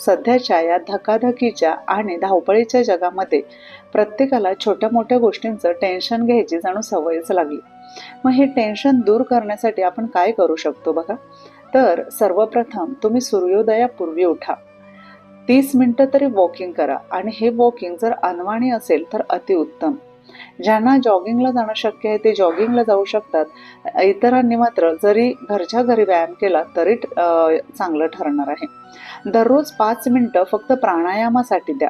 सध्याच्या या धकाधकीच्या आणि धावपळीच्या जगामध्ये प्रत्येकाला छोट्या मोठ्या गोष्टींचं टेन्शन घ्यायची जणू सवयच लागली. मग हे टेन्शन दूर करण्यासाठी आपण काय करू शकतो बघा? तर सर्वप्रथम तुम्ही सूर्योदयापूर्वी उठा. तीस मिनटं तरी वॉकिंग करा आणि हे वॉकिंग जर अनवाणी असेल तर अतिउत्तम. ज्यांना जॉगिंगला जाणं शक्य आहे ते जॉगिंगला जाऊ शकतात. इतरांनी मात्र जरी घरच्या घरी व्यायाम केला तरी चांगलं ठरणार आहे. दररोज पाच मिनटं फक्त प्राणायामासाठी द्या.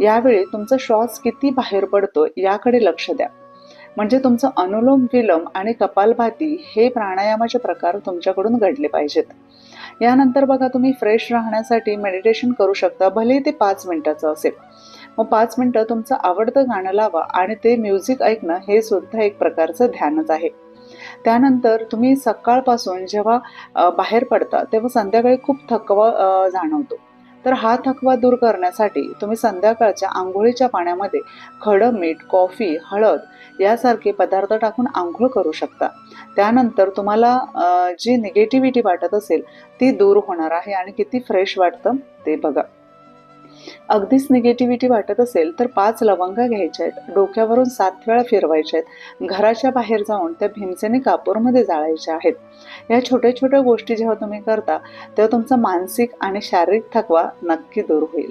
यावेळी तुमचा श्वास किती बाहेर पडतो याकडे लक्ष द्या. म्हणजे तुमचं अनुलोम विलोम आणि कपालभाती हे प्राणायामाचे प्रकार तुमच्याकडून घडले पाहिजेत. यानंतर बघा तुम्ही फ्रेश राहण्यासाठी मेडिटेशन करू शकता भले ते पाच मिनिटाचं असेल. मग पाच मिनटं तुमचं आवडतं गाणं लावा आणि ते म्युझिक ऐकणं हे सुद्धा एक प्रकारचं ध्यानच आहे. त्यानंतर तुम्ही सकाळपासून जेव्हा बाहेर पडता तेव्हा संध्याकाळी खूप थकवा जाणवतो. तर हा थकवा दूर करण्यासाठी तुम्ही संध्याकाळच्या आंघोळीच्या पाण्यामध्ये खडं मीठ कॉफी हळद यासारखे पदार्थ टाकून आंघोळ करू शकता. त्यानंतर तुम्हाला जी निगेटिव्हिटी वाटत असेल ती दूर होणार आहे आणि किती फ्रेश वाटतं ते बघा. अगदीच निगेटिव्हिटी वाटत असेल तर पाच लवंगा घ्यायच्या आहेत. डोक्यावरून सात वेळा फिरवायच्या आहेत. घराच्या बाहेर जाऊन त्या भीमसेने कापूरमध्ये जाळायच्या आहेत. या छोट्या छोट्या गोष्टी जेव्हा तुम्ही करता तेव्हा तुमचा मानसिक आणि शारीरिक थकवा नक्की दूर होईल.